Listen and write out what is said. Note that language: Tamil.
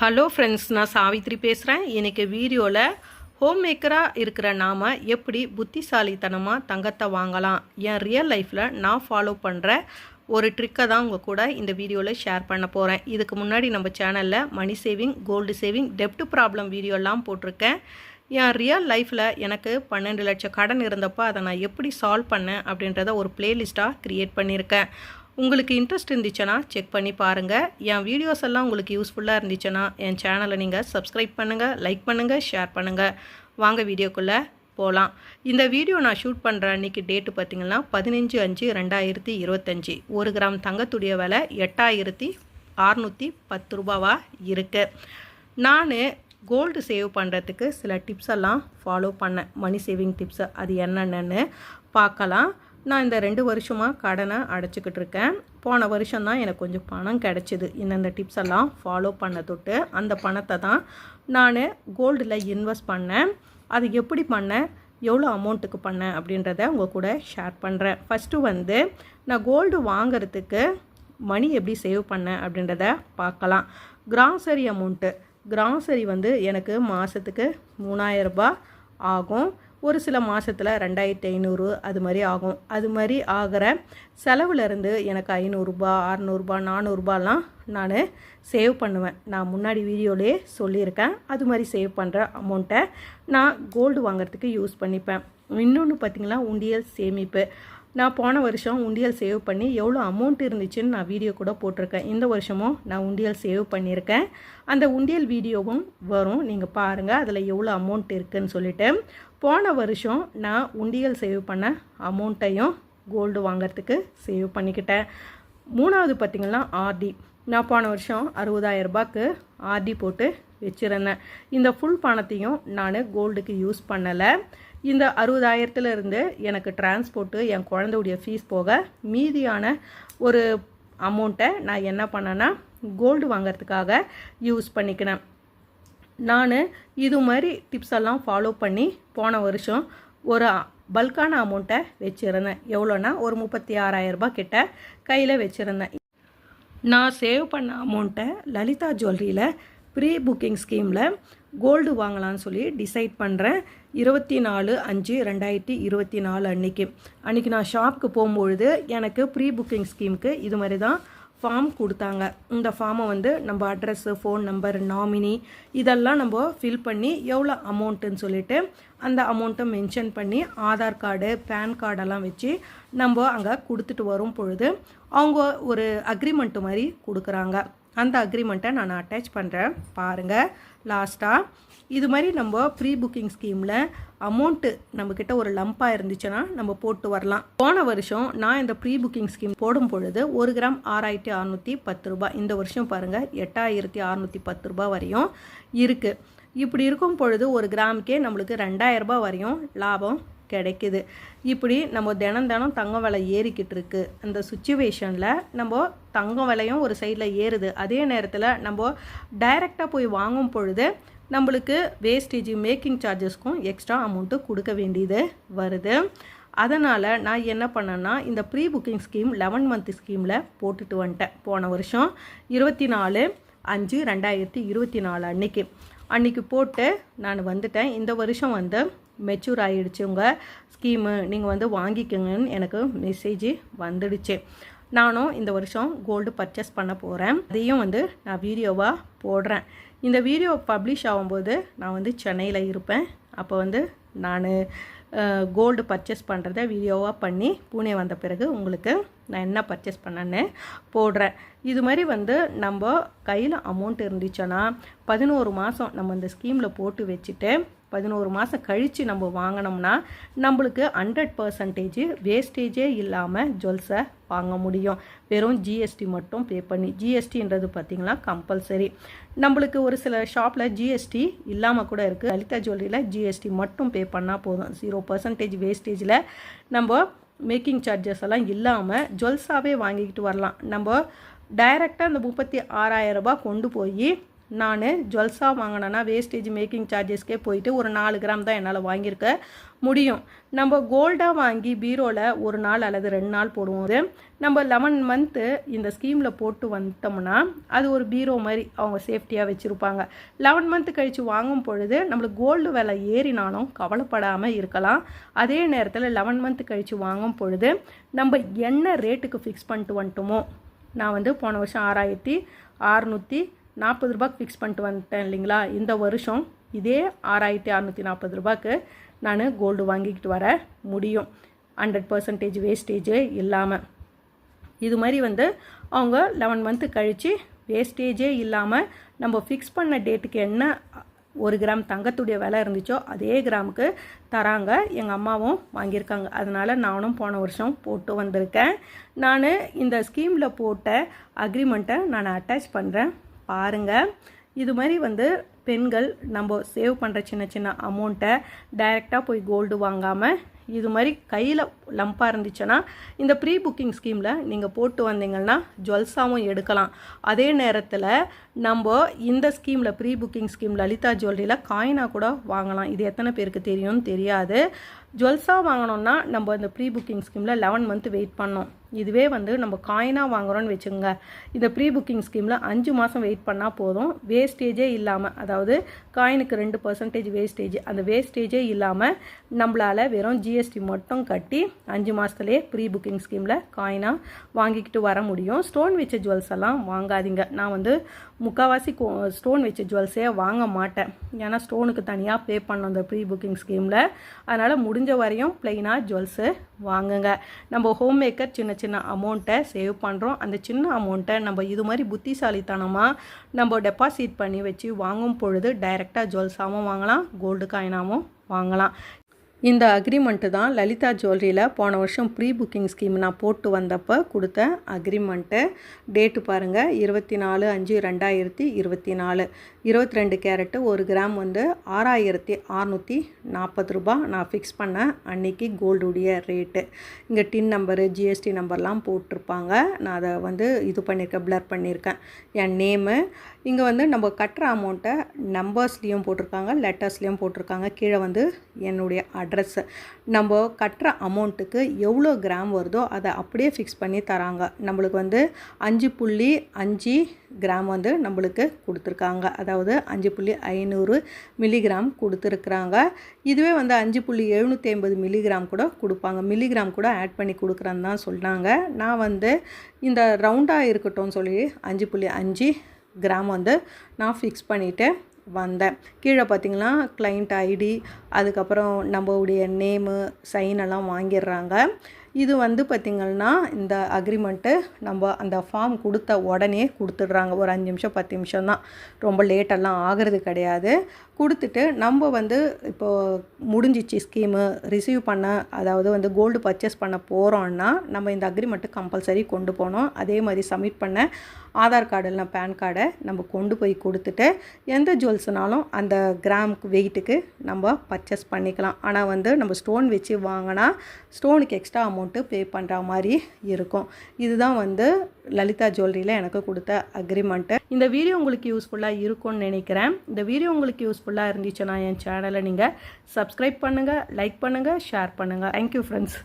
ஹலோ ஃப்ரெண்ட்ஸ் நான் சாவித்ரி பேசுகிறேன் இன்றைக்கி வீடியோவில் ஹோம் மேக்கராக இருக்கிற நாம் எப்படி புத்திசாலித்தனமாக தங்கத்தை வாங்கலாம்? என் ரியல் லைஃப்பில் நான் ஃபாலோ பண்ணுற ஒரு ட்ரிக்கை தான் உங்கள் கூட இந்த வீடியோவில் ஷேர் பண்ண போகிறேன் இதுக்கு முன்னாடி நம்ம சேனலில் மணி சேவிங் கோல்டு சேவிங் டெப்ட் ப்ராப்ளம் வீடியோலாம் போட்டிருக்கேன். என் ரியல் லைஃப்பில் எனக்கு பன்னெண்டு லட்சம் கடன் இருந்தப்போ அதை நான் எப்படி சால்வ் பண்ணேன் அப்படின்றத ஒரு பிளேலிஸ்ட்டாக க்ரியேட் பண்ணியிருக்கேன். உங்களுக்கு இன்ட்ரெஸ்ட் இருந்துச்சுன்னா செக் பண்ணி பாருங்கள் என் வீடியோஸ் எல்லாம் உங்களுக்கு யூஸ்ஃபுல்லாக இருந்துச்சுன்னா என் சேனலை நீங்கள் சப்ஸ்கிரைப் பண்ணுங்கள் லைக் பண்ணுங்கள் ஷேர் பண்ணுங்கள் வாங்க வீடியோக்குள்ளே போகலாம் இந்த வீடியோ நான் ஷூட் பண்ணுற அன்றைக்கி டேட்டு பார்த்திங்கன்னா பதினஞ்சு அஞ்சு ரெண்டாயிரத்தி இருபத்தஞ்சி. ஒரு கிராம் தங்கத்துடைய விலை எட்டாயிரத்தி அறநூற்றி பத்து ரூபாவாக இருக்குது நான் கோல்டு சேவ் பண்ணுறதுக்கு சில டிப்ஸ் எல்லாம் ஃபாலோ பண்ணேன். மணி சேவிங் டிப்ஸு அது என்னென்னு பார்க்கலாம். நான் இந்த ரெண்டு வருஷமாக கடனை அடைச்சிக்கிட்டு இருக்கேன். போன வருஷம் தான் எனக்கு கொஞ்சம் பணம் கிடச்சிது. இந்தந்த டிப்ஸ் எல்லாம் ஃபாலோ பண்ண தொட்டு அந்த பணத்தை தான் நான் கோல்டில் இன்வெஸ்ட் பண்ணேன். அது எப்படி பண்ணேன்? எவ்வளோ அமௌண்ட்டுக்கு பண்ணேன்? அப்படின்றத உங்கள் கூட ஷேர் பண்ணுறேன் ஃபஸ்ட்டு வந்து நான் கோல்டு வாங்குறதுக்கு மணி எப்படி சேவ் பண்ணேன்? அப்படின்றத பார்க்கலாம். கிராசரி அமௌண்ட்டு கிராசரி வந்து எனக்கு மாதத்துக்கு மூணாயிரரூபா ஆகும். ஒரு சில மாதத்தில் ரெண்டாயிரத்தி ஐநூறு அது மாதிரி ஆகும். அது மாதிரி ஆகிற செலவுலேருந்து எனக்கு ஐநூறுரூபா அறநூறுபா நானூறுரூபாலாம் நான் சேவ் பண்ணுவேன். நான் முன்னாடி வீடியோலேயே சொல்லியிருக்கேன். அது மாதிரி சேவ் பண்ணுற அமௌண்ட்டை நான் கோல்டு வாங்குறதுக்கு யூஸ் பண்ணிப்பேன். இன்னொன்று பார்த்திங்கன்னா உண்டியல் சேமிப்பு. நான் போன வருஷம் உண்டியல் சேவ் பண்ணி எவ்வளோ அமௌண்ட் இருந்துச்சுன்னு நான் வீடியோ கூட போட்டிருக்கேன். இந்த வருஷமும் நான் உண்டியல் சேவ் பண்ணியிருக்கேன். அந்த உண்டியல் வீடியோவும் வரும். நீங்கள் பாருங்கள் அதில் எவ்வளோ அமௌண்ட் இருக்குதுன்னு சொல்லிட்டு. போன வருஷம் நான் உண்டியல் சேவ் பண்ண அமௌண்ட்டையும் கோல்டு வாங்கிறதுக்கு சேவ் பண்ணிக்கிட்டேன். மூணாவது பார்த்திங்கன்னா ஆர்டி நான் போன வருஷம் அறுபதாயிரம் ரூபாய்க்கு ஆர்டி போட்டு வச்சுருந்தேன். இந்த ஃபுல் பணத்தையும் நான் கோல்டுக்கு யூஸ் பண்ணலை. இந்த அறுபதாயிரத்துலேருந்து எனக்கு டிரான்ஸ்போர்ட்டு என் குழந்தையுடைய ஃபீஸ் போக மீதியான ஒரு அமௌண்ட்டை நான் என்ன பண்ணேன்னா கோல்டு வாங்கிறதுக்காக யூஸ் பண்ணிக்கினேன். நான் இது மாதிரி டிப்ஸ் எல்லாம் ஃபாலோ பண்ணி போன வருஷம் ஒரு பல்கான அமௌண்ட்டை வச்சுருந்தேன். எவ்வளோன்னா ஒரு முப்பத்தி ஆறாயிரரூபா கிட்ட கையில் வச்சுருந்தேன். நான் சேவ் பண்ண அமௌண்ட்டை லலிதா ஜுவல்லரியில் ப்ரீ புக்கிங் ஸ்கீமில் கோல்டு வாங்கலாம்னு சொல்லி டிசைட் பண்ணுறேன் இருபத்தி நாலு அஞ்சு ரெண்டாயிரத்தி இருபத்தி நாலு அன்றைக்கி அன்றைக்கி நான் ஷாப்புக்கு போகும்பொழுது எனக்கு ப்ரீ புக்கிங் ஸ்கீமுக்கு இது மாதிரி தான் ஃபார்ம் கொடுத்தாங்க. இந்த ஃபார்மை வந்து நம்ம அட்ரஸ்ஸு ஃபோன் நம்பர் நாமினி இதெல்லாம் நம்ம ஃபில் பண்ணி எவ்வளோ அமௌண்ட்டுன்னு சொல்லிட்டு அந்த அமௌண்ட்டை மென்ஷன் பண்ணி ஆதார் கார்டு பேன் கார்டெல்லாம் வச்சு நம்ம அங்கே கொடுத்துட்டு வரும் பொழுது அவங்க ஒரு அக்ரிமெண்ட்டு மாதிரி கொடுக்குறாங்க. அந்த அக்ரிமெண்ட்டை நான் அட்டாச் பண்ணுறேன் பாருங்கள் லாஸ்ட்டாக இது மாதிரி நம்ம ப்ரீ புக்கிங் ஸ்கீமில் அமௌண்ட்டு நம்மக்கிட்ட ஒரு லம்பாக இருந்துச்சுன்னா நம்ம போட்டு வரலாம். போன வருஷம் நான் இந்த ப்ரீ புக்கிங் ஸ்கீம் போடும் பொழுது ஒரு கிராம் ஆறாயிரத்தி அறநூற்றி பத்து ரூபாய். இந்த வருஷம் பாருங்கள் எட்டாயிரத்தி அறநூற்றி பத்து ரூபாய் வரையும் இருக்குது இப்படி இருக்கும் பொழுது ஒரு கிராமுக்கே நம்மளுக்கு ரெண்டாயிரரூபா வரையும் லாபம். கிடைக்குது. இப்படி நம்ம தினம் தினம் தங்கம் விலை ஏறிக்கிட்டு இருக்கு. அந்த சுச்சுவேஷனில் நம்ம தங்கம் விலையும் ஒரு சைடில் ஏறுது. அதே நேரத்தில் நம்ம டைரெக்டாக போய் வாங்கும் பொழுது நம்மளுக்கு வேஸ்டேஜ் மேக்கிங் சார்ஜஸ்க்கும் எக்ஸ்ட்ரா அமௌண்ட்டு கொடுக்க வேண்டியது வருது. அதனால் நான் என்ன பண்ணேன்னா இந்த pre booking scheme eleven month ஸ்கீமில் போட்டுட்டு வந்துட்டேன். போன வருஷம் இருபத்தி நாலு அஞ்சு ரெண்டாயிரத்தி இருபத்தி நாலு அன்னைக்கு அன்றைக்கி போட்டு நான் வந்துட்டேன். இந்த வருஷம் வந்து மெச்சூர் ஆகிடுச்சு உங்கள் ஸ்கீமு நீங்கள் வந்து வாங்கிக்கோங்கன்னு எனக்கு மெசேஜ் வந்துடுச்சு. நானும் இந்த வருஷம் கோல்டு பர்ச்சேஸ் பண்ண போகிறேன் அதையும் வந்து நான் வீடியோவாக போடுறேன். இந்த வீடியோ பப்ளிஷ் ஆகும்போது நான் வந்து சென்னையில் இருப்பேன். அப்போ வந்து நான் கோல்டு பர்ச்சேஸ் பண்ணுறத வீடியோவாக பண்ணி பூனே வந்த பிறகு உங்களுக்கு நான் என்ன பர்ச்சேஸ் பண்ணேன்னு போடுறேன். இது மாதிரி வந்து நம்ம கையில் அமௌண்ட் இருந்துச்சுன்னா பதினோரு மாதம் நம்ம இந்த ஸ்கீமில் போட்டு வச்சுட்டு பதினோரு மாதம் கழித்து நம்ம வாங்கினோம்னா நம்மளுக்கு ஹண்ட்ரட் பர்சன்டேஜ் வேஸ்டேஜே இல்லாமல் ஜுவல்ஸை வாங்க முடியும். வெறும் ஜிஎஸ்டி மட்டும் பே பண்ணி. ஜிஎஸ்டின்றது பார்த்திங்கன்னா கம்பல்சரி நம்மளுக்கு ஒரு சில ஷாப்பில் ஜிஎஸ்டி இல்லாமல் கூட இருக்குது லலிதா ஜுவல்லரியில் ஜிஎஸ்டி மட்டும் பே பண்ணால் போதும். ஜீரோ பர்சன்டேஜ் வேஸ்டேஜில் நம்ம மேக்கிங் சார்ஜஸ் எல்லாம் இல்லாமல் ஜுவல்ஸாகவே வாங்கிக்கிட்டு வரலாம். நம்ம டைரெக்டாக அந்த முப்பத்தி ஆறாயிரம் ரூபாய் கொண்டு போய் நான் ஜுவல்ஸாக வாங்கினேன்னா வேஸ்டேஜ் மேக்கிங் சார்ஜஸ்க்கே போயிட்டு ஒரு நாலு கிராம் தான் என்னால் வாங்கியிருக்க முடியும். நம்ம கோல்டாக வாங்கி பீரோவில் ஒரு நாள் அல்லது ரெண்டு நாள் போடுவோம் நம்ம லெவன் மந்த்து இந்த ஸ்கீமில் போட்டு வந்துட்டோம்னா அது ஒரு பீரோ மாதிரி அவங்க சேஃப்டியாக வச்சுருப்பாங்க. லெவன் மந்த்து கழித்து வாங்கும் பொழுது நம்மளுக்கு கோல்டு விலை ஏறினாலும் கவலைப்படாமல் இருக்கலாம். அதே நேரத்தில் லெவன் மந்த்து கழித்து வாங்கும் பொழுது நம்ம என்ன ரேட்டுக்கு ஃபிக்ஸ் பண்ணிட்டு வந்துட்டோமோ நான் வந்து போன வருஷம் ஆறாயிரத்தி அறநூற்றி நாற்பது ரூபாய்க்கு ஃபிக்ஸ் பண்ணிட்டு வந்துட்டேன் இல்லைங்களா? இந்த வருஷம் இதே ஆறாயிரத்தி அறநூற்றி நாற்பது ரூபாய்க்கு நான் கோல்டு வாங்கிக்கிட்டு வர முடியும். ஹண்ட்ரட் பர்சன்டேஜ் வேஸ்டேஜே இல்லாமல் இது மாதிரி வந்து அவங்க லெவன் மந்த்து கழித்து வேஸ்டேஜே இல்லாமல் நம்ம ஃபிக்ஸ் பண்ண டேட்டுக்கு என்ன ஒரு கிராம் தங்கத்துடைய விலை இருந்துச்சோ அதே கிராமுக்கு தராங்க. எங்கள் அம்மாவும் வாங்கியிருக்காங்க. அதனால் நானும் போன வருஷம் போட்டு வந்திருக்கேன். நான் இந்த ஸ்கீமில் போட்ட அக்ரிமெண்ட்டை நான் அட்டாச் பண்ணுறேன் பாருங்கள் இது மாதிரி வந்து பெண்கள் நம்ம சேவ் பண்ணுற சின்ன சின்ன அமௌண்ட்டை டைரெக்டாக போய் கோல்டு வாங்காமல் இது மாதிரி கையில் லம்பாக இருந்துச்சுன்னா இந்த ப்ரீ புக்கிங் ஸ்கீமில் நீங்கள் போட்டு வந்தீங்கன்னா ஜுவல்ஸாகவும் எடுக்கலாம். அதே நேரத்தில் நம்ம இந்த ஸ்கீமில் ப்ரீ புக்கிங் ஸ்கீம் லலிதா ஜுவல்லரியில் காயினாக கூட வாங்கலாம். இது எத்தனை பேருக்கு தெரியும்னு தெரியாது. ஜுவல்ஸாக வாங்கினோன்னா நம்ம இந்த ப்ரீ புக்கிங் ஸ்கீமில் லெவன் மந்த் வெயிட் பண்ணோம் இதுவே வந்து நம்ம காயினாக வாங்குறோன்னு வச்சுக்கோங்க. இந்த ப்ரீ புக்கிங் ஸ்கீமில் அஞ்சு மாதம் வெயிட் பண்ணால் போதும். வேஸ்டேஜே இல்லாமல் அதாவது காயினுக்கு ரெண்டு பர்சன்டேஜ் வேஸ்டேஜ் அந்த வேஸ்டேஜே இல்லாமல் நம்மளால் வெறும் ஜிஎஸ்டி மட்டும் கட்டி அஞ்சு மாதத்துலேயே ப்ரீ புக்கிங் ஸ்கீமில் காயினாக வாங்கிக்கிட்டு வர முடியும். ஸ்டோன் வச்ச ஜுவல்ஸ் எல்லாம் வாங்காதீங்க. நான் வந்து முக்கால்வாசி ஸ்டோன் வச்ச ஜுவல்ஸே வாங்க மாட்டேன். ஏன்னா ஸ்டோனுக்கு தனியாக பே பண்ணோம் அந்த ப்ரீ புக்கிங் ஸ்கீமில் அதனால் முடி முடிஞ்ச வரையும் ப்ளெயினாக ஜுவல்ஸு வாங்குங்க. நம்ம ஹோம் மேக்கர் சின்ன சின்ன அமௌண்ட்டை சேவ் பண்ணுறோம் அந்த சின்ன அமௌண்ட்டை நம்ம இது மாதிரி புத்திசாலித்தனமாக நம்ம டெபாசிட் பண்ணி வச்சு வாங்கும் பொழுது டைரெக்டாக ஜுவல்ஸாகவும் வாங்கலாம் கோல்டு காயினாகவும் வாங்கலாம். இந்த அக்ரிமெண்ட்டு தான் லலிதா ஜுவல்லரியில் போன வருஷம் ப்ரீ புக்கிங் ஸ்கீம் நான் போட்டு வந்தப்போ கொடுத்த அக்ரிமெண்ட்டு டேட்டு பாருங்கள் இருபத்தி நாலு அஞ்சு ரெண்டாயிரத்தி இருபத்தி நாலு இருபத்தி ரெண்டு கேரட்டு ஒரு கிராம் வந்து ஆறாயிரத்தி அறநூற்றி நாற்பது ரூபா நான் ஃபிக்ஸ் பண்ண அன்னைக்கு கோல்டுடைய ரேட்டு இங்கே டின் நம்பரு ஜிஎஸ்டி நம்பர்லாம் போட்டிருப்பாங்க. நான் அதை வந்து இது பண்ணியிருக்கேன் ப்ளர் பண்ணியிருக்கேன் என் நேமு இங்கே வந்து நம்ம கட்டுற அமௌண்ட்டை நம்பர்ஸ்லேயும் போட்டிருக்காங்க லெட்டர்ஸ்லேயும் போட்டிருக்காங்க. கீழே வந்து என்னுடைய அட்ரஸ்ஸு நம்ம கட்டுற அமௌண்ட்டுக்கு எவ்வளோ கிராம் வருதோ அதை அப்படியே ஃபிக்ஸ் பண்ணி தராங்க. நம்மளுக்கு வந்து அஞ்சு புள்ளி அஞ்சு கிராம் வந்து நம்மளுக்கு கொடுத்துருக்காங்க. அதாவது அஞ்சு புள்ளி ஐநூறு மில்லிகிராம் கொடுத்துருக்குறாங்க. இதுவே வந்து அஞ்சு புள்ளி எழுநூற்றி ஐம்பது மில்லிகிராம் கூட கொடுப்பாங்க. மில்லிகிராம் கூட ஆட் பண்ணி கொடுக்குறேன்னு தான் சொன்னாங்க. நான் வந்து இந்த ரவுண்டாக இருக்கட்டும் சொல்லி அஞ்சு புள்ளி அஞ்சு கிராம் வந்து நான் ஃபிக்ஸ் பண்ணிவிட்டு வந்தேன். கீழே பார்த்தீங்கன்னா கிளைண்ட் ஐடி அதுக்கப்புறம் நம்மளுடைய நேமு சைன் எல்லாம் வாங்கிடுறாங்க. இது வந்து பார்த்திங்கன்னா இந்த அக்ரிமெண்ட்டு நம்ம அந்த ஃபார்ம் கொடுத்த உடனே கொடுத்துட்றாங்க. ஒரு அஞ்சு நிமிஷம் பத்து நிமிஷம் தான். ரொம்ப லேட்டெல்லாம் ஆகிறது கிடையாது. கொடுத்துட்டு நம்ம வந்து இப்போது முடிஞ்சிச்சு ஸ்கீமு ரிசீவ் பண்ண அதாவது வந்து கோல்டு பர்ச்சேஸ் பண்ண போகிறோன்னா நம்ம இந்த அக்ரிமெண்ட்டு கம்பல்சரி கொண்டு போனோம் அதே மாதிரி சப்மிட் பண்ண ஆதார் கார்டு இல்லைனா பேன் கார்டை நம்ம கொண்டு போய் கொடுத்துட்டு எந்த ஜுவல்ஸ்னாலும் அந்த கிராமுக்கு வெயிட்டுக்கு நம்ம பர்ச்சேஸ் பண்ணிக்கலாம். ஆனால் வந்து நம்ம ஸ்டோன் வச்சு வாங்கினா ஸ்டோனுக்கு எக்ஸ்ட்ரா அமௌண்ட் அமௌண்ட்டு பே பண்ணுற மாதிரி இருக்கும். இதுதான் வந்து லலிதா ஜுவல்லரியில் எனக்கு கொடுத்த அக்ரிமெண்ட்டு இந்த வீடியோ உங்களுக்கு யூஸ்ஃபுல்லாக இருக்கும்னு நினைக்கிறேன். இந்த வீடியோ உங்களுக்கு யூஸ்ஃபுல்லாக இருந்துச்சுன்னா என் சேனலை நீங்கள் சப்ஸ்கிரைப் பண்ணுங்கள் லைக் பண்ணுங்கள் ஷேர் பண்ணுங்கள் தேங்க்யூ ஃப்ரெண்ட்ஸ்